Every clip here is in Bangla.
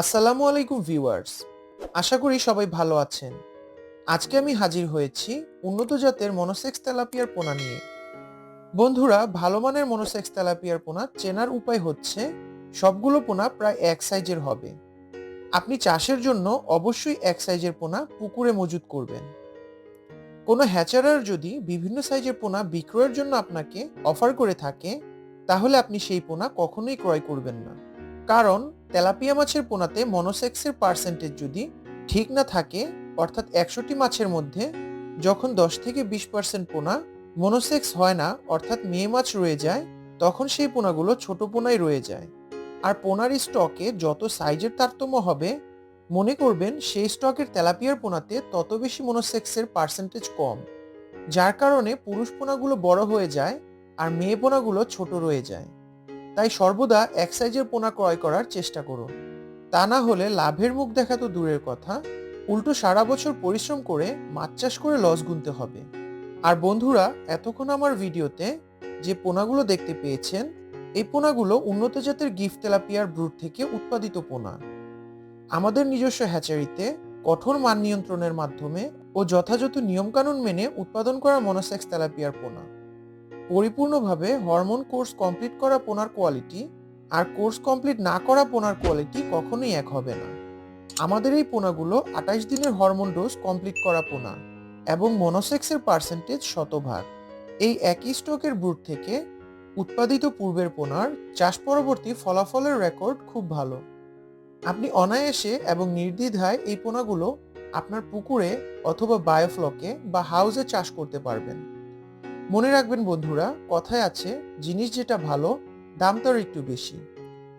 আসসালামু আলাইকুম ভিউয়ার্স। আশা করি সবাই ভালো আছেন। আজকে আমি হাজির হয়েছি উন্নত জাতের মনোসেক্স তেলাপিয়ার পোনা নিয়ে। বন্ধুরা, ভালো মানের মনোসেক্স তেলাপিয়ার পোনা চেনার উপায় হচ্ছে সবগুলো পোনা প্রায় এক সাইজের হবে। আপনি চাষের জন্য অবশ্যই এক সাইজের পোনা পুকুরে মজুত করবেন। কোনো হ্যাচারার যদি বিভিন্ন সাইজের পোনা বিক্রয়ের জন্য আপনাকে অফার করে থাকে, তাহলে আপনি সেই পোনা কখনোই ক্রয় করবেন না। কারণ তেলাপিয়া মাছের পোনাতে মনোসেক্সের পার্সেন্টেজ যদি ঠিক না থাকে, অর্থাৎ একশোটি মাছের মধ্যে যখন দশ থেকে বিশ পার্সেন্ট পোনা মনোসেক্স হয় না, অর্থাৎ মেয়ে মাছ রয়ে যায়, তখন সেই পোনাগুলো ছোট পোনায় রয়ে যায়। আর পোনার স্টকে যত সাইজের তারতম্য হবে, মনে করবেন সেই স্টকের তেলাপিয়ার পোনাতে তত বেশি মনোসেক্সের পার্সেন্টেজ কম, যার কারণে পুরুষ পোনাগুলো বড় হয়ে যায় আর মেয়ে পোনাগুলো ছোট রয়ে যায়। তাই সর্বদা এক সাইজের পোনা ক্রয় করার চেষ্টা করুন। তা না হলে লাভের মুখ দেখা তো দূরের কথা। উল্টো সারা বছর পরিশ্রম করে মাছ চাষ করে লস গুনতে হবে। আর বন্ধুরা, এতক্ষণ আমার ভিডিওতে যে পোনাগুলো দেখতে পেয়েছেন, এই পোনাগুলো উন্নত জাতের গিফট তেলাপিয়ার ব্রুড থেকে উৎপাদিত পোনা। আমাদের নিজস্ব হ্যাচারিতে কঠোর মান নিয়ন্ত্রণের মাধ্যমে ও যথাযথ নিয়মকানুন মেনে উৎপাদন করা মনোসেক্স তেলাপিয়ার পোনা। পরিপূর্ণভাবে হরমোন কোর্স কমপ্লিট করা পোনার কোয়ালিটি আর কোর্স কমপ্লিট না করা পোনার কোয়ালিটি কখনোই এক হবে না। আমাদের এই পোনাগুলো আঠাশ দিনের হরমোন ডোজ কমপ্লিট করা পোনা এবং মনোসেক্সের পার্সেন্টেজ শতভাগ। এই একই স্টকের ব্রুড থেকে উৎপাদিত পূর্বের পোনার চাষ পরবর্তী ফলাফলের রেকর্ড খুব ভালো। আপনি অনায়াসে এবং নির্দ্বিধায় এই পোনাগুলো আপনার পুকুরে অথবা বায়োফ্লকে বা হাউসে চাষ করতে পারবেন। মনে রাখবেন বন্ধুরা, কথায় আছে, জিনিস যেটা ভালো, দাম তার একটু বেশি।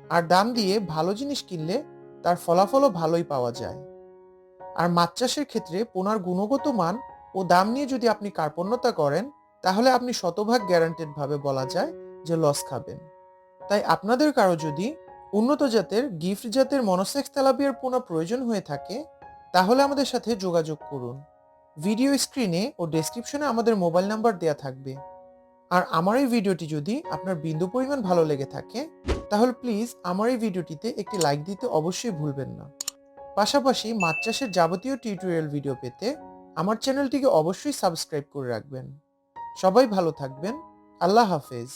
আর দাম দিয়ে ভালো জিনিস কিনলে তার ফলাফলও ভালোই পাওয়া যায়। আর মাছ চাষের ক্ষেত্রে পোনার গুণগত মান ও দাম নিয়ে যদি আপনি কার্পণ্যতা করেন, তাহলে আপনি শতভাগ গ্যারান্টেড ভাবে বলা যায় যে লস খাবেন। তাই আপনাদের কারও যদি উন্নত জাতের গিফট জাতের মনোসেক্স তেলাপিয়ার পোনা প্রয়োজন হয়ে থাকে, তাহলে আমাদের সাথে যোগাযোগ করুন। ভিডিও স্ক্রিনে ও ডেসক্রিপশনে আমাদের মোবাইল নাম্বার দেয়া থাকবে। আর আমার এই ভিডিওটি যদি আপনার বিন্দু পরিমাণ ভালো লেগে থাকে, তাহলে প্লিজ আমার এই ভিডিওটিতে একটি লাইক দিতে অবশ্যই ভুলবেন না। পাশাপাশি মাছ চাষের যাবতীয় টিউটোরিয়াল ভিডিও পেতে আমার চ্যানেলটিকে অবশ্যই সাবস্ক্রাইব করে রাখবেন। সবাই ভালো থাকবেন। আল্লাহ হাফেজ।